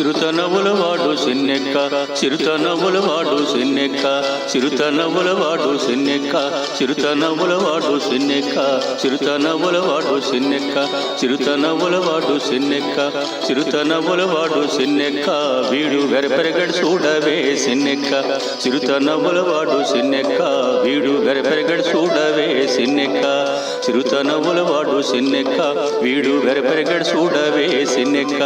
చిరుతనవుల వాడు సిన్నెక్క. చిరుతనవుల వాడు సిన్నెక్క. చిరుతనవుల వాడు సిన్నెక్క. చిరుతనవుల వాడు సిన్నెక్క. చిరుతనవుల వాడు సిన్నెక్క. చిరుతనవుల వాడు సిన్నెక్క. చిరుతనవుల వాడు సిన్నెక్క. వీడు వెరపెరగడు చూడవే సిన్నెక్క. చిరుతనవుల వాడు సిన్నెక్క. వీడు వెరపెరగడు చూడవే సిన్నెక్క. చిరుతనవుల వాడు సిన్నెక్క. వీడు వెరపెరగడు చూడవే సిన్నెక్క.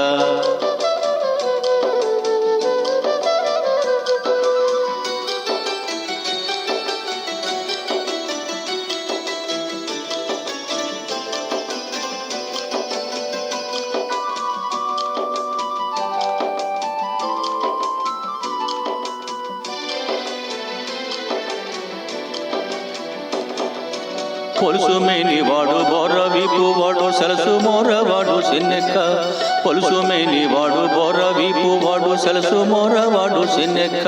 పొలుసు మేని వాడు బొర్ర వీపు వాడు సలసు మోర వాడు సిన్నెక్క. పొలుసు మేని వాడు బొర్ర వీపు సెలసు మొరవాడు సిన్నెక్క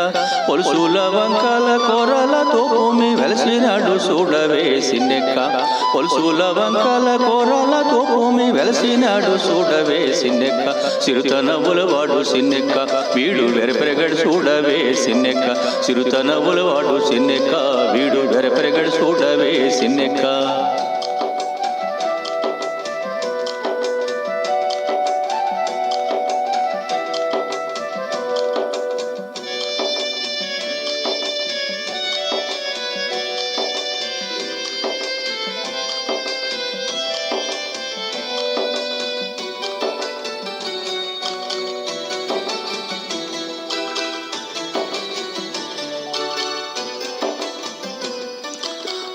పొలుసుల వంకల కొరల తోపుమి వెలసినాడు చూడవే సిన్నెక్క పొలుసుల వంకల కొరల తోపుమి వెలసినాడు చూడవే సిన్నెక్క చిరుతనవుల వాడు సిన్నెక్క వీడు వెరపెరగడు చూడవే సిన్నెక్క చిరుతనవుల వాడు సిన్నెక్క వీడు వెరపెరగడు చూడవే సిన్నెక్క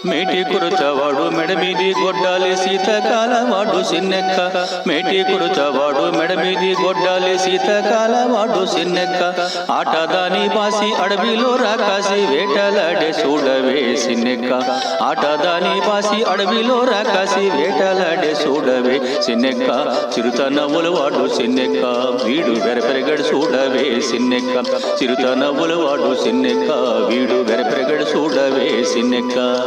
మేటి కురుచవాడు మెడమీది గొడ్డాలి శీతకాల వాడు సిన్నెక్క. మేటి కురుచవాడు మెడమీది గొడ్డాలి శీతకాల వాడు సిన్నెక్క. ఆట దాని బాసి అడవిలో రాకాసి వేటలాడే చూడవే సిన్నెక్క. ఆట దాని బాసి అడవిలో రాకాసి వేటలాడే చూడవే సిన్నెక్క. చిరుతనవ్వుల వాడు సిన్నెక్క. వీడు వెరపెరగడు చూడవే సిన్నెక్క. చిరుతనవ్వుల వాడు సిన్నెక్క. వీడు వెరపెరగడు చూడవే సిన్నెక్క.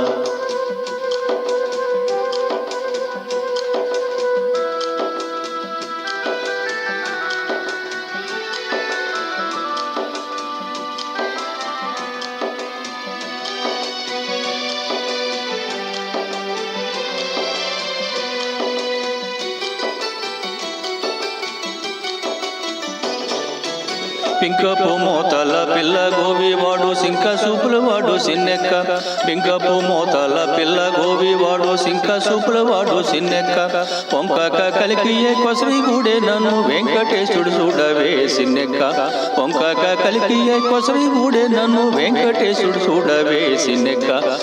పింకపు మోతల పిల్ల గోవి వాడు సింక సూపుల వాడు సిన్నెక్క. పింకపు మోతల పిల్ల గోవి వాడు సింక సూపుల వాడు సిన్నెక్క. పొంకక కలికియే కొసరి గూడే నన్ను వెంకటేశుడు చూడవే సిన్నెక్క. పొంకక కలికియే కొసరి గూడే నన్ను వెంకటేశుడు చూడవే సిన్నెక్క.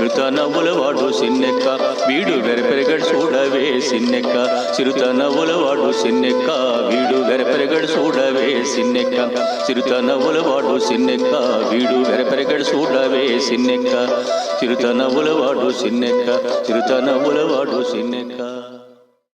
చిరుతనవ్వుల వాడు సిన్నెక్క. వీడు వెరపెరగడు చూడవే సిన్నెక్క. చిరుతనవ్వుల వాడు సిన్నెక్క. వీడు వెరపెరగడు చూడవే సిన్నెక్క. చిరుతనవ్వుల వాడు సిన్నెక్క. వీడు వెరపెరగడు చూడవే సిన్నెక్క. చిరుతనవ్వుల వాడు సిన్నెక్క. చిరుతనవ్వుల వాడు సిన్నెక్క.